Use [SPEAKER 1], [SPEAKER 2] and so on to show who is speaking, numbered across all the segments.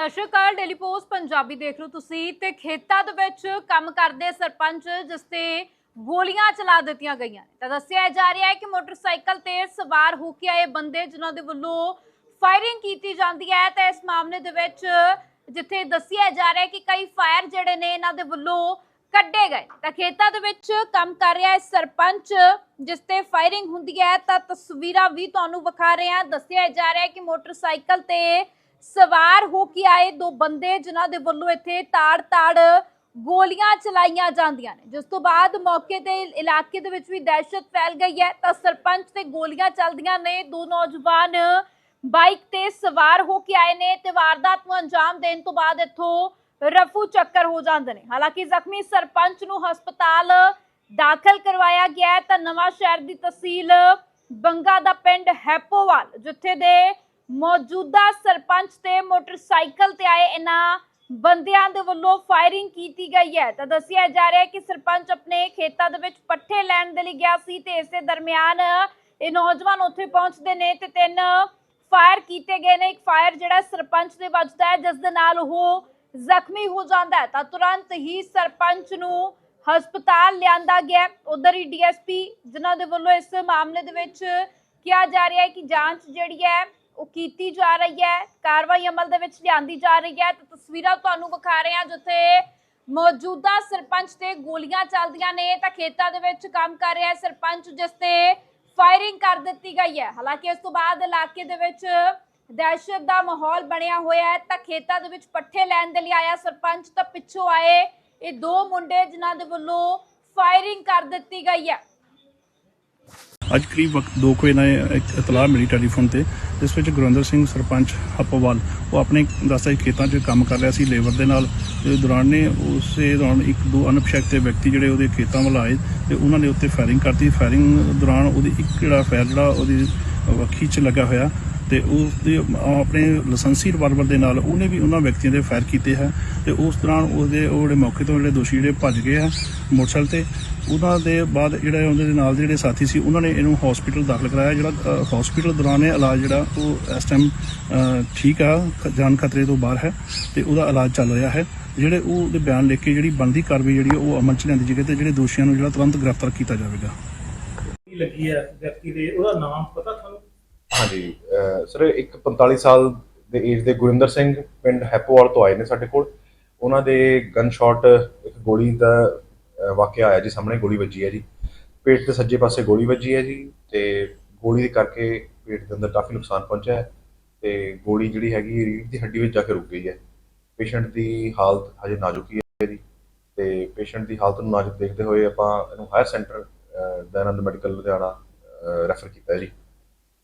[SPEAKER 1] ਸਤਿ ਸ਼੍ਰੀ ਅਕਾਲ ਡੇਲੀ ਪੋਸਟ ਪੰਜਾਬੀ ਦੇਖ ਰਹੇ ਹੋ ਤੁਸੀਂ ਤੇ ਖੇਤਾਂ ਦੇ ਵਿੱਚ ਕੰਮ ਕਰਦੇ ਸਰਪੰਚ ਜਿਸ ਤੇ ਗੋਲੀਆਂ ਚਲਾ ਦਿੱਤੀਆਂ ਗਈਆਂ ਨੇ। ਤਾਂ ਦੱਸਿਆ ਜਾ ਰਿਹਾ ਹੈ ਕਿ ਮੋਟਰਸਾਈਕਲ ਤੇ ਸਵਾਰ ਹੋ ਕੇ ਆਏ ਬੰਦੇ ਜਿਨ੍ਹਾਂ ਦੇ ਵੱਲੋਂ ਫਾਇਰਿੰਗ ਕੀਤੀ ਜਾਂਦੀ ਹੈ ਤਾਂ ਇਸ ਮਾਮਲੇ ਦੇ ਵਿੱਚ ਜਿੱਥੇ ਦੱਸਿਆ ਜਾ ਰਿਹਾ ਹੈ ਕਿ ਕਈ ਫਾਇਰ ਜਿਹੜੇ ਨੇ ਇਹਨਾਂ ਦੇ ਵੱਲੋਂ ਕੱਢੇ ਗਏ। ਤਾਂ ਖੇਤਾਂ ਦੇ ਵਿੱਚ ਕੰਮ ਕਰ ਰਿਹਾ ਹੈ ਸਰਪੰਚ ਜਿਸ ਤੇ ਫਾਇਰਿੰਗ ਹੁੰਦੀ ਹੈ ਤਾਂ ਤਸਵੀਰਾਂ ਵੀ ਤੁਹਾਨੂੰ ਵਿਖਾ ਰਹੇ ਹਾਂ। ਦੱਸਿਆ ਜਾ ਰਿਹਾ ਹੈ ਕਿ ਮੋਟਰਸਾਈਕਲ ਤੇ ਸਵਾਰ ਹੋ ਕੇ ਆਏ ਦੋ ਬੰਦੇ ਜਿਨ੍ਹਾਂ ਦੇ ਵੱਲੋਂ ਇੱਥੇ ਤਾੜ-ਤਾੜ ਗੋਲੀਆਂ ਚਲਾਈਆਂ ਜਾਂਦੀਆਂ ਨੇ। ਜਿਸ ਤੋਂ ਬਾਅਦ ਮੌਕੇ ਤੇ ਇਲਾਕੇ ਦੇ ਵਿੱਚ ਵੀ ਦਹਿਸ਼ਤ ਫੈਲ ਗਈ ਹੈ। ਤਾਂ ਸਰਪੰਚ ਤੇ ਗੋਲੀਆਂ ਚੱਲਦੀਆਂ ਨੇ। ਦੋ ਨੌਜਵਾਨ ਬਾਈਕ ਤੇ ਸਵਾਰ ਹੋ ਕੇ ਆਏ ਨੇ ਤੇ ਵਾਰਦਾਤ ਨੂੰ ਅੰਜਾਮ ਦੇਣ ਤੋਂ ਬਾਅਦ ਇੱਥੋਂ ਰਫੂ ਚੱਕਰ ਹੋ ਜਾਂਦੇ ਨੇ। ਹਾਲਾਂਕਿ ਜ਼ਖਮੀ ਸਰਪੰਚ ਨੂੰ ਹਸਪਤਾਲ ਦਾਖਲ ਕਰਵਾਇਆ ਗਿਆ ਤਾਂ ਨਵਾਂ ਸ਼ਹਿਰ ਦੀ ਤਹਿਸੀਲ ਬੰਗਾ ਦਾ ਪਿੰਡ ਹੈਪੋਵਾਲ, ਜਿੱਥੇ ਦੇ ਮੌਜੂਦਾ ਸਰਪੰਚ ਤੇ ਮੋਟਰਸਾਈਕਲ ਤੇ ਆਏ ਇਹਨਾਂ ਬੰਦਿਆਂ ਦੇ ਵੱਲੋਂ ਫਾਇਰਿੰਗ ਕੀਤੀ ਗਈ ਹੈ। ਤਾਂ ਦੱਸਿਆ ਜਾ ਰਿਹਾ ਹੈ ਕਿ ਸਰਪੰਚ ਆਪਣੇ ਖੇਤਾਂ ਦੇ ਵਿੱਚ ਪੱਠੇ ਲੈਣ ਦੇ ਲਈ ਗਿਆ ਸੀ ਤੇ ਇਸੇ ਦਰਮਿਆਨ ਇਹ ਨੌਜਵਾਨ ਉੱਥੇ ਪਹੁੰਚਦੇ ਨੇ ਤੇ ਤਿੰਨ ਫਾਇਰ ਕੀਤੇ ਗਏ ਨੇ। ਇੱਕ ਫਾਇਰ ਜਿਹੜਾ ਸਰਪੰਚ ਦੇ ਵੱਜਦਾ ਹੈ, ਜਿਸ ਦੇ ਨਾਲ ਉਹ ਜ਼ਖਮੀ ਹੋ ਜਾਂਦਾ ਹੈ। ਤਾਂ ਤੁਰੰਤ ਹੀ ਸਰਪੰਚ ਨੂੰ ਹਸਪਤਾਲ ਲਿਆਂਦਾ ਗਿਆ। ਉਧਰ ਹੀ ਡੀਐਸਪੀ ਜਿਨ੍ਹਾਂ ਦੇ ਵੱਲੋਂ ਇਸ ਮਾਮਲੇ ਦੇ ਵਿੱਚ ਕਿਹਾ ਜਾ ਰਿਹਾ ਹੈ ਕਿ ਜਾਂਚ ਜਿਹੜੀ ਹੈ ਉਹ ਕੀਤੀ ਜਾ ਰਹੀ ਹੈ, ਕਾਰਵਾਈ ਅਮਲ ਦੇ ਵਿੱਚ ਲਿਆਂਦੀ ਜਾ ਰਹੀ ਹੈ ਤਾਂ ਤਸਵੀਰਾਂ ਤੁਹਾਨੂੰ ਵਿਖਾ ਰਹੇ ਹਾਂ ਜਿੱਥੇ ਮੌਜੂਦਾ ਸਰਪੰਚ ਤੇ ਗੋਲੀਆਂ ਚੱਲਦੀਆਂ ਨੇ, ਤਾਂ ਖੇਤਾਂ ਦੇ ਵਿੱਚ ਕੰਮ ਕਰ ਰਿਹਾ ਸਰਪੰਚ ਜਿਸ ਤੇ ਫਾਇਰਿੰਗ ਕਰ ਦਿੱਤੀ ਗਈ ਹੈ। ਹਾਲਾਂਕਿ ਇਸ ਤੋਂ ਬਾਅਦ ਇਲਾਕੇ ਦੇ ਵਿੱਚ ਦਹਿਸ਼ਤ ਦਾ ਮਾਹੌਲ ਬਣਿਆ ਹੋਇਆ ਹੈ, ਤਾਂ ਖੇਤਾਂ ਦੇ ਵਿੱਚ ਪੱਠੇ ਲੈਣ ਦੇ ਲਈ ਆਇਆ ਸਰਪੰਚ, ਤਾਂ ਪਿੱਛੋਂ ਆਏ ਇਹ ਦੋ ਮੁੰਡੇ ਜਿਨ੍ਹਾਂ ਦੇ ਵੱਲੋਂ ਫਾਇਰਿੰਗ ਕਰ ਦਿੱਤੀ ਗਈ ਹੈ।
[SPEAKER 2] ਅੱਜ ਕਰੀਬ ਵਕਤ 2 ਵਜੇ ਨਾਲ ਇੱਕ ਇਤਲਾਹ ਮਿਲੀ ਟੈਲੀਫੋਨ ਤੇ, ਜਿਸ ਵਿੱਚ ਗੁਰਿੰਦਰ ਸਿੰਘ ਸਰਪੰਚ ਹੱਪਵਾਲ, ਉਹ ਆਪਣੇ ਦਸਤਾਈ ਖੇਤਾਂ 'ਚ ਕੰਮ ਕਰ ਰਿਹਾ ਸੀ ਲੇਬਰ ਦੇ ਨਾਲ। ਤੇ ਦੌਰਾਨ ਨੇ ਉਸੇ ਦੌਰਾਨ ਇੱਕ ਦੋ ਅਣਪਛਾਤੇ ਵਿਅਕਤੀ ਜਿਹੜੇ ਉਹਦੇ ਖੇਤਾਂ ਵੱਲ ਆਏ ਤੇ ਉਹਨਾਂ ਨੇ ਉੱਤੇ ਫਾਇਰਿੰਗ ਕਰਤੀ। ਫਾਇਰਿੰਗ ਦੌਰਾਨ ਉਹਦੀ ਇੱਕ ਜਿਹੜਾ ਫਾਇਰ ਜਿਹੜਾ ਉਹਦੀ ਵੱਖੀ 'ਚ ਲੱਗਾ ਹੋਇਆ ਤੇ ਉਸ ਦੇ ਆਪਣੇ ਲਾਇਸੈਂਸੀ ਰਿਵਾਲਵਰ ਦੇ ਨਾਲ ਉਹਨੇ ਵੀ ਉਹਨਾਂ ਵਿਅਕਤੀਆਂ ਦੇ ਫਾਇਰ ਕੀਤੇ ਹੈ ਤੇ ਉਸ ਦੌਰਾਨ ਉਹਦੇ, ਉਹ ਜਿਹੜੇ ਮੌਕੇ ਤੋਂ ਜਿਹੜੇ ਦੋਸ਼ੀ ਜਿਹੜੇ ਭੱਜ ਗਏ ਆ ਮੋਟਰਸਾਈਕਲ ਤੇ, ਉਹਨਾਂ ਦੇ ਬਾਅਦ ਜਿਹੜਾ ਉਹਦੇ ਦੇ ਨਾਲ ਦੇ ਜਿਹੜੇ ਸਾਥੀ ਸੀ, ਉਹਨਾਂ ਨੇ ਇਹਨੂੰ ਹਸਪੀਟਲ ਦਾਖਲ ਕਰਾਇਆ, ਜਿਹੜਾ ਹਸਪੀਟਲ ਦੌਰਾਨ ਇਹ ਇਲਾਜ ਜਿਹੜਾ ਉਹ ਇਸ ਟਾਈਮ ਠੀਕ ਆ ਜਾਨ ਖਤਰੇ ਤੋਂ ਬਾਹਰ ਹੈ ਤੇ ਉਹਦਾ ਇਲਾਜ ਚੱਲ ਰਿਹਾ ਹੈ। ਜਿਹੜੇ ਉਹ ਦੇ ਬਿਆਨ ਲਿਖ ਕੇ ਜਿਹੜੀ ਬਣਦੀ ਕਾਰਵਾਈ ਜਿਹੜੀ ਆ ਉਹ ਅਮਲ ਚ ਲਿਆਂਦੀ ਜਾਏਗੀ ਤੇ ਜਿਹੜੇ ਦੋਸ਼ੀਆਂ ਨੂੰ ਜਿਹੜਾ ਤੁਰੰਤ ਗ੍ਰਿਫਤਾਰ ਕੀਤਾ ਜਾਵੇਗਾ।
[SPEAKER 3] ਲੱਗੀ ਹੈ ਵਿਅਕਤੀ ਦੇ, ਉਹਦਾ ਨਾਮ ਪਤਾ
[SPEAKER 4] ਹਾਂਜੀ ਸਰ, ਇੱਕ 45 ਸਾਲ ਦੇ ਏਜ ਦੇ ਗੁਰਿੰਦਰ ਸਿੰਘ ਪਿੰਡ ਹੈਪੋਵਾਲ ਤੋਂ ਆਏ ਨੇ ਸਾਡੇ ਕੋਲ। ਉਹਨਾਂ ਦੇ ਗਨ ਸ਼ਾਟ ਇੱਕ ਗੋਲੀ ਦਾ ਵਾਕਿਆ ਆਇਆ ਜੀ ਸਾਹਮਣੇ, ਗੋਲੀ ਵੱਜੀ ਹੈ ਜੀ। ਪੇਟ ਦੇ ਸੱਜੇ ਪਾਸੇ ਗੋਲੀ ਵੱਜੀ ਹੈ ਜੀ ਤੇ ਗੋਲੀ ਦੇ ਕਰਕੇ ਪੇਟ ਦੇ ਅੰਦਰ ਕਾਫੀ ਨੁਕਸਾਨ ਪਹੁੰਚਿਆ ਹੈ ਤੇ ਗੋਲੀ ਜਿਹੜੀ ਹੈਗੀ ਰੀੜ ਦੀ ਹੱਡੀ ਵਿੱਚ ਜਾ ਕੇ ਰੁਕ ਗਈ ਹੈ। ਪੇਸ਼ੈਂਟ ਦੀ ਹਾਲਤ ਹਜੇ ਨਾਜ਼ੁਕ ਹੀ ਹੈ ਜੀ। ਤੇ ਪੇਸ਼ੈਂਟ ਦੀ ਹਾਲਤ ਨੂੰ ਨਾਜ਼ੁਕ ਦੇਖਦੇ ਹੋਏ ਆਪਾਂ ਇਹਨੂੰ higher centre Dayanand medical Ludhiana refer ਕੀਤਾ ਜੀ।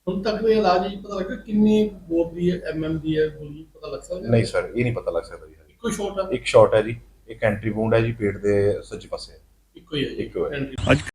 [SPEAKER 5] ਹੁਣ ਤੱਕ ਦੇ ਇਲਾਜ ਹੀ ਪਤਾ ਲੱਗਾ ਕਿੰਨੀ ਬੋਰ ਦੀ ਹੈ ਐਮਐਮ ਦੀ ਹੈ ਗੋਲੀ ਪਤਾ ਲੱਗ ਸਕਦਾ
[SPEAKER 4] ਨਹੀਂ ਸਰ ਇਹ ਨਹੀਂ ਪਤਾ ਲੱਗ ਸਕਦਾ ਜੀ।
[SPEAKER 5] ਇੱਕੋ ਸ਼ਾਟ ਹੈ
[SPEAKER 4] ਇੱਕ ਸ਼ਾਟ ਹੈ ਜੀ ਇੱਕ ਐਂਟਰੀ ਵੂੰਡ ਹੈ ਜੀ ਪੇਟ ਦੇ ਸੱਜੇ ਪਾਸੇ
[SPEAKER 5] ਇੱਕੋ ਹੀ ਹੈ ਜੀ
[SPEAKER 4] ਇੱਕੋ ਹੈ।
[SPEAKER 5] Entry।
[SPEAKER 2] ਅੱਜ